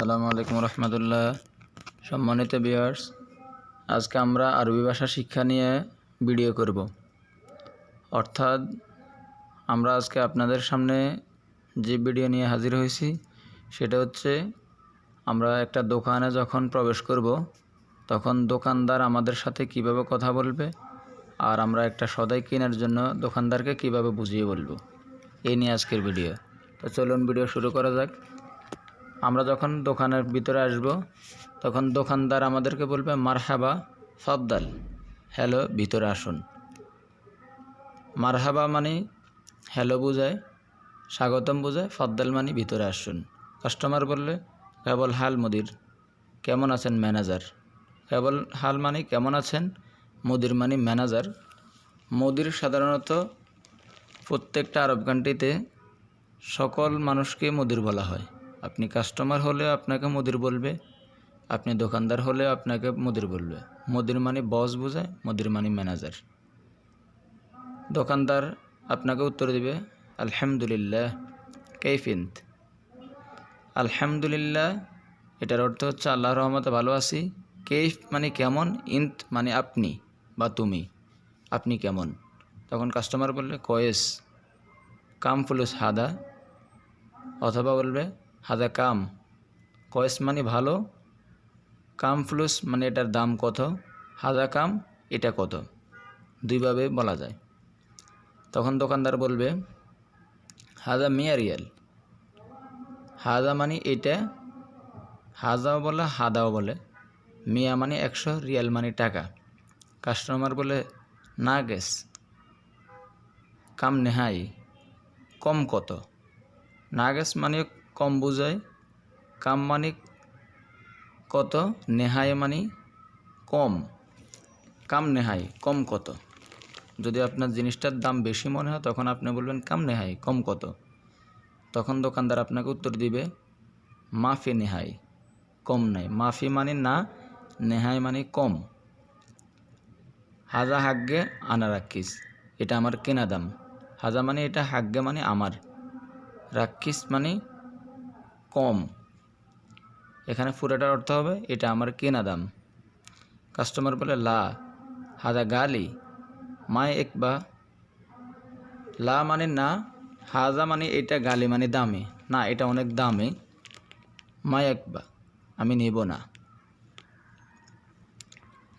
আসসালামু আলাইকুম রহমতুল্লাহ। সম্মানিত বিয়ার্স আজকে আমরা আরবি ভাষা শিক্ষা নিয়ে ভিডিও করব। অর্থাৎ আমরা আজকে আপনাদের সামনে যে ভিডিও নিয়ে হাজির হয়েছি, সেটা হচ্ছে আমরা একটা দোকানে যখন প্রবেশ করব, তখন দোকানদার আমাদের সাথে কীভাবে কথা বলবে আর আমরা একটা সদাই কেনার জন্য দোকানদারকে কীভাবে বুঝিয়ে বলব। এই নিয়ে আজকের ভিডিও তো চলুন ভিডিও শুরু করা যাক। আমরা যখন দোকানের ভিতরে আসব, তখন দোকানদার আমাদেরকে বলবে, মারহাবা, ফদ্দাল। হ্যালো, ভিতরে আসুন। মারহাবা মানে হ্যালো বোঝায়, স্বাগতম বোঝায়, ফদ্দাল মানে ভিতরে আসুন। কাস্টমার বললে, কেবল হাল মুদির, কেমন আছেন ম্যানেজার? কেবল হাল মানে কেমন আছেন, মুদির মানে ম্যানেজার। মুদির সাধারণত প্রত্যেকটা আরব কান্ট্রিতে সকল মানুষকে মুদির বলা হয়। আপনি কাস্টমার হলে আপনাকে মুদির বলবে, আপনি দোকানদার হলে আপনাকে মুদির বলবে। মুদির মানে বস বোঝায়, মুদির মানে ম্যানেজার দোকানদার আপনাকে উত্তর দিবে, আলহামদুলিল্লাহ, কেইফিন্ত? আলহামদুলিল্লাহ, এটার অর্থ হচ্ছে আল্লাহ রহমতে ভালো আছি। কেইফ মানে কেমন, ইন্ত মানে আপনি বা তুমি, আপনি কেমন? তখন কাস্টমার বললে কয়েস, কাম ফুলুস হাদা। অথবা বলবে হাদা কাম। কয়েস মানে ভালো। কাম ফ্লুস মানে এটার দাম কত? হাদা কাম, এটা কত? দুইভাবে বলা যায়। তখন দোকানদার বলবে, হাদা মিয়া রিয়াল হাদা মানে এটা, হাজাও বলে, হাদাও বলে। মিয়া মানে একশো, রিয়াল মানে টাকা। কাস্টমার বলে, না গেস। কাম নেহাই, কম কত? না গেস মানে কম বোঝায়। কাম মানে কত, নেহায় মানে কম। কাম নেহাই কম কত। যদি আপনার জিনিসটার দাম বেশি মনে হয়, তখন আপনি বলবেন, কাম নেহাই কম কত। তখন দোকানদার আপনাকে উত্তর দিবে, মাফি নেহাই কম নাই। মাফি মানে না নেহাই মানে কম। হাজা হাগ্গে আনা রাখিস এটা আমার কেনা দাম। হাজা মানে এটা, হাগ্গে মানে আমার। রাক্ষিস মানে কম। এখানে পুরোটার অর্থ হবে, এটা আমার কেনা দাম। কাস্টমার বলে, লা হাজা গালি, মায় একবা। লা মানে না, হাজা মানে এটা গালি মানে দামে। না, এটা অনেক দামে। মায় একবা, আমি নেব না।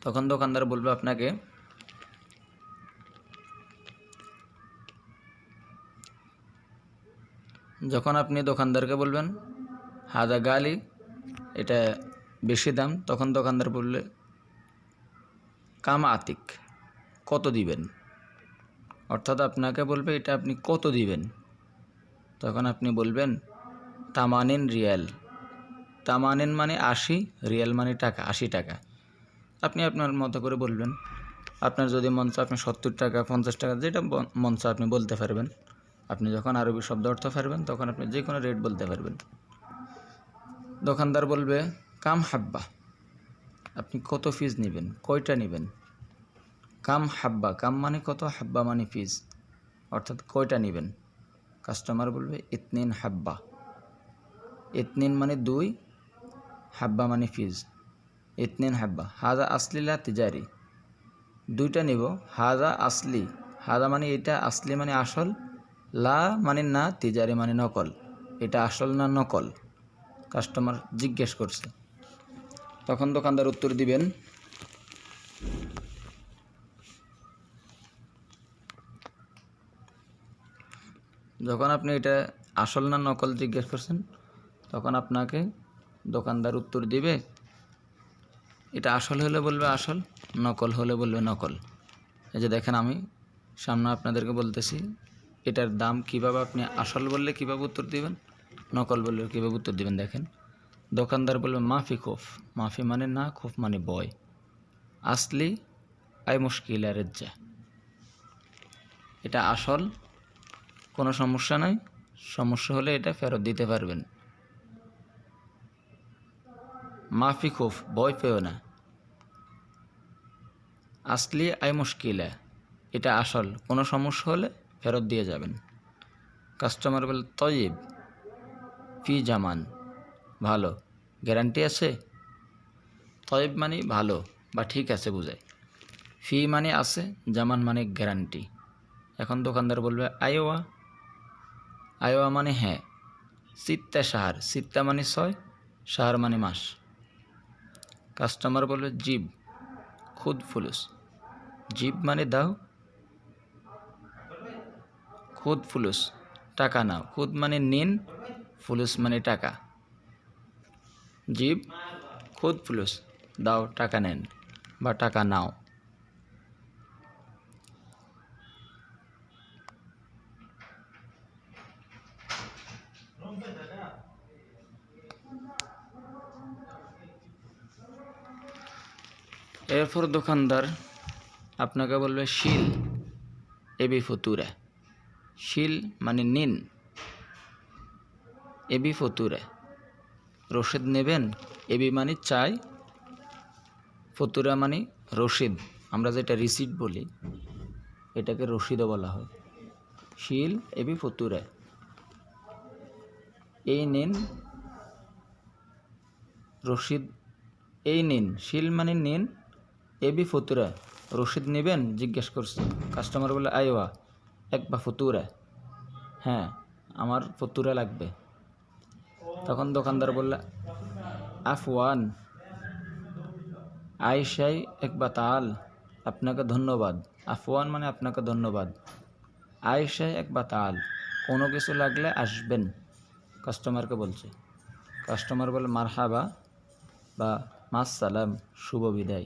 তখন দোকানদার বলবে আপনাকে, যখন আপনি দোকানদারকে বলবেন হাজা গালি, এটা বেশি দাম। তখন দোকানদার বললে, কাম আতিক, কত দিবেন? অর্থাৎ আপনাকে বলবে, এটা আপনি কত দিবেন? তখন আপনি বলবেন, তামানিন রিয়াল। তামানিন মানে আশি, রিয়াল মানে টাকা, আশি টাকা। আপনি আপনার মতো করে বলবেন। আপনার যদি চায়, আপনি সত্তর টাকা, পঞ্চাশ টাকা, যেটা চায়, আপনি বলতে পারবেন। আপনি যখন আরবি শব্দ অর্থ পারবেন, তখন আপনি যে কোনো রেট বলতে পারবেন। দোকানদার বলবে, কাম হাব্বা, আপনি কত ফিজ নেবেন? কয়টা নেবেন? কাম হাব্বা, কাম মানে কত? হাব্বা মানে ফিজ অর্থাৎ কয়টা নেবেন? কাস্টমার বলবে, ইতনিন হাব্বা, ইতনিন মানে দুই, হাব্বা মানে ফিজ ইতনিন হাব্বা, হাজা আসলিলা তিজারি, দুইটা নিব, হাজা আসলি, হাজা মানে এটা, আসলি মানে আসল, লা মানে না, তিজারি মানে নকল, এটা আসল না নকল? কাস্টমার জিজ্ঞেস করছে। তখন দোকানদার উত্তর দিবেন, যখন আপনি এটা আসল না নকল জিজ্ঞেস করছেন, তখন আপনাকে দোকানদার উত্তর দিবে, এটা আসল হলে বলবে আসল, নকল হলে বলবে নকল। এই যে দেখেন আমি সামনে আপনাদেরকে বলতেছি, এটার দাম কীভাবে আপনি আসল বললে কীভাবে উত্তর দিবেন? নকল বললে কীভাবে উত্তর দিবেন দেখেন? দোকানদার বলবে মাফি খোফ। মাফি মানে না, খোফ মানে বয়। আসলি আই মুশকিল আর রেজ্জা। এটা আসল, কোনো সমস্যা নাই। সমস্যা হলে এটা ফেরত দিতে পারবেন। মাফি খোফ ভয় পেও না। আসলি আই মুশকিলা এটা আসল, কোনো সমস্যা হলে ফেরত দিয়ে যাবেন। কাস্টমার বলে তয়েব ফি জামান। ভালো। গ্যারান্টি আছে? তয়েব মানে ভালো, বা ঠিক আছে বুঝায়। ফি মানে আছে, জামান মানে গ্যারান্টি। এখন দোকানদার বলবে আয়োয়া আয়োয়া মানে হ্যাঁ। সিত্তা সাহার। সিত্তা মানে ছয়, সাহার মানে মাস। কাস্টমার বলবে, জিব। খুদ ফুলুস। জিব মানে দাও। খুদ ফুলুস। টাকা নাও। খুদ মানে নিন। ফুলুস মানে টাকা। জিব, খুদ ফুলুস, দাও টাকা নেন বা টাকা নাও। এরপর দোকানদার আপনাকে বলবে, শিল, এবি ফতুরে। শিল মানে নিন। এবি ফতুরে। রশিদ নেবেন, এবি মানে চাই, ফতুরা মানে রশিদ। আমরা যেটা রিসিট বলি, এটাকে রশিদও বলা হয়। শিল, এবি ফতুরে। এই নিন, রশিদ, এই নিন, শিল মানে নিন, এবি ফতুরা। রশিদ নেবেন, জিজ্ঞেস করছে কাস্টমার বলে, আইওয়া, এক বা ফতুরা। হ্যাঁ আমার ফতুরা লাগবে। তখন দোকানদার বললে, আফওয়ান আইসাই এক বা তাল, আপনাকে ধন্যবাদ। আফওয়ান মানে আপনাকে ধন্যবাদ। আইসাই এক বা তাল, কোনো কিছু লাগলে আসবেন। কাস্টমারকে বলছে। কাস্টমার বলে মারহাবা বা মাস সালাম, শুভ বিদায়।